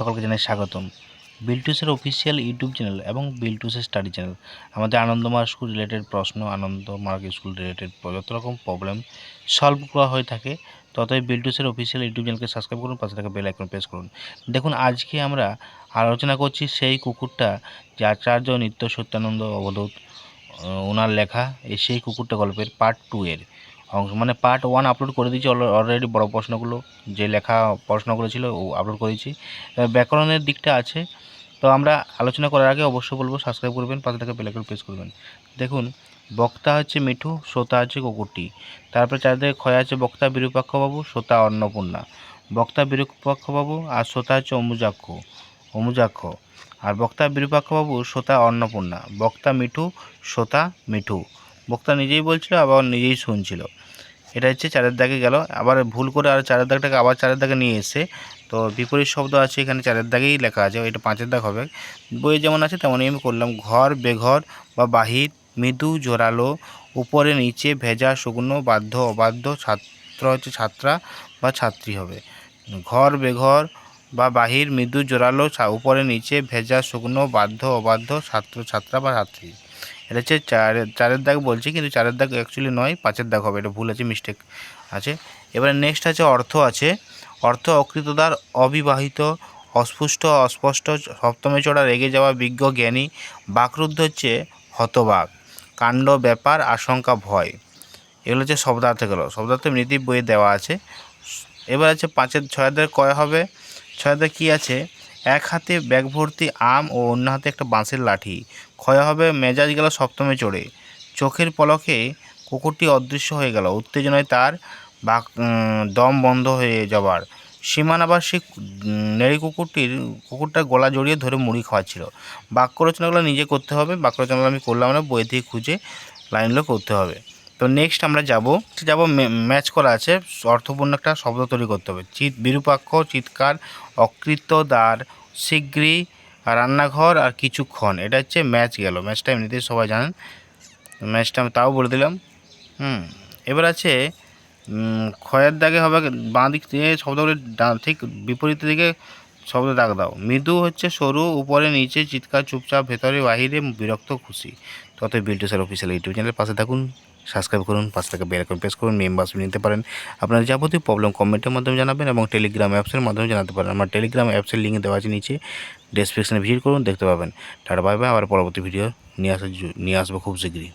সকলকে জানাই স্বাগতম। বিলটুসের অফিসিয়াল ইউটিউব চ্যানেল এবং বিলটুসের স্টাডি চ্যানেল আমাদের আনন্দমার্গ স্কুল রিলেটেড প্রশ্ন, আনন্দমার্গ স্কুল রিলেটেড যত রকম প্রবলেম সলভ করা হয়ে থাকে, ততই বিলটুসের অফিসিয়াল ইউটিউব চ্যানেলকে সাবস্ক্রাইব করুন, পাশে থাকা বেল আইকন প্রেস করুন। দেখুন, আজকে আমরা আলোচনা করছি সেই কুকুরটা যে আচার্য নিত্য সত্যানন্দ অবধূত ওনার লেখা, এই সেই কুকুরটা গল্পের পার্ট টু এর। অংশ মানে পার্ট ওয়ান আপলোড করে দিয়েছি অলরেডি বড় প্রশ্নগুলো। যে লেখা প্রশ্নগুলো ছিল ও আপলোড করেছি। ব্যাকরণের দিকটা আছে। তো আমরা আলোচনা করার আগে অবশ্যই বলব সাবস্ক্রাইব করবেন, পাশে থাকা বেলাইকন প্রেস করবেন। দেখুন, বক্তা হচ্ছে মিঠু, শ্রোতা হচ্ছে কুকুরটি। তারপরে চারিদিকে ক্ষয় আছে বক্তা বিরূপাক্ষবাবু, শ্রোতা অন্নপূর্ণা। বক্তা বিরূপাক্ষবাবু আর শ্রোতা হচ্ছে অমুজাক্ষ অমুজাক্ষ। আর বক্তা বিরূপাক্ষবাবু, শ্রোতা অন্নপূর্ণা। বক্তা মিঠু, শ্রোতা মিঠু। বক্তা নিজেই বলছিল, আবার নিজেই শুনছিল। এটা হচ্ছে চারের দাগে গেল। আবার ভুল করে আর চারের দাগটাকে আবার চারের দাগে নিয়ে এসে, তো বিপরীত শব্দ আছে, এখানে চারের দাগেই লেখা আছে, এটা পাঁচের দাগ হবে। বইয়ে যেমন আছে, তেমনই আমি করলাম, ঘর, বেঘর বা বাহির, মৃদু, জোরালো, উপরে নিচে ভেজা, শুকনো, বাধ্য, অবাধ্য, ছাত্র হচ্ছে ছাত্রা বা ছাত্রী হবে। ঘর, বেঘর বা বাহির, মৃদু, জোরালো উপরে নিচে ভেজা, শুকনো, বাধ্য, অবাধ্য, ছাত্র, ছাত্রা বা ছাত্রী। এটা হচ্ছে চারের চারের দাগ বলছি, কিন্তু চারের দাগ অ্যাকচুয়ালি নয়, পাঁচের দাগ হবে, এটা ভুল আছে মিস্টেক আছে। এবারে নেক্সট আছে অর্থ আছে। অর্থ অকৃতদার, অবিবাহিত অস্পুষ্ট অস্পষ্ট, সপ্তমে চড়া, রেগে যাওয়া, বিজ্ঞ, জ্ঞানী, বাকরুদ্ধ হচ্ছে হতবাক, কাণ্ড, ব্যাপার, আশঙ্কা, ভয়। এগুলো হচ্ছে শব্দার্থ গেল শব্দার্থ নীতি বইয়ে দেওয়া আছে। এবার আছে পাঁচের, ছয়ের কয় হবে? ছয়ের কী আছে? এক হাতে ব্যাগ ভর্তি আম ও অন্য হাতে একটা বাঁশের লাঠি। ক্ষয় হবে মেজাজ গেল সপ্তমে চড়ে। চোখের পলকে কুকুরটি অদৃশ্য হয়ে গেল। উত্তেজনায় তার বাক দম বন্ধ হয়ে যাবার। সীমান আবার নেড়ি কুকুরটির, কুকুরটার গলা জড়িয়ে ধরে মুড়ি খাওয়াচ্ছিল। বাক্য রচনাগুলো নিজে করতে হবে। বাক্য রচনাগুলো আমি করলাম না বই থেকে খুঁজে লাইনগুলো করতে হবে। তো নেক্সট আমরা যাব যাব ম্যাচ করা আছে, অর্থপূর্ণ একটা শব্দ তৈরি করতে হবে। চিৎ, বিরূপাক্ষ, চিৎকার অকৃত দ্বার শীঘ্রই রান্নাঘর আর কিছুক্ষণ এটা হচ্ছে ম্যাচ গেল। ম্যাচটা এমনিতেই সবাই জানেন। ম্যাচটা আমি তাও বলে দিলাম। হুম, এবার আছে ক্ষয়ের দাগে হবে বাঁ দিক থেকে শব্দগুলি ঠিক বিপরীত দিকে শব্দ দাগ দাও। মৃদু হচ্ছে সরু, উপরে নিচে চিৎকার, চুপচাপ, ভেতরে বাহিরে বিরক্ত, খুশি। তত বিল্টু স্যার অফিসিয়াল ইউটিউব চ্যানেলের পাশে থাকুন। সাবস্ক্রাইব করুন, পাশ থেকে বেল আইকন প্রেস করুন মেম্বারশিপ নিতে পারেন। আপনার যাবতীয় প্রবলেম কমেন্টের মাধ্যমে জানাবেন এবং টেলিগ্রাম অ্যাপসের মাধ্যমে জানাতে পারেন। আমার টেলিগ্রাম অ্যাপসের লিঙ্ক দেওয়া আছে নিচে। ডেসক্রিপশনে ভিজিট করুন, দেখতে পাবেন। টাটা বাই বাই আবার পরবর্তী ভিডিও নিয়ে আসা নিয়ে আসব খুব শীঘ্রই।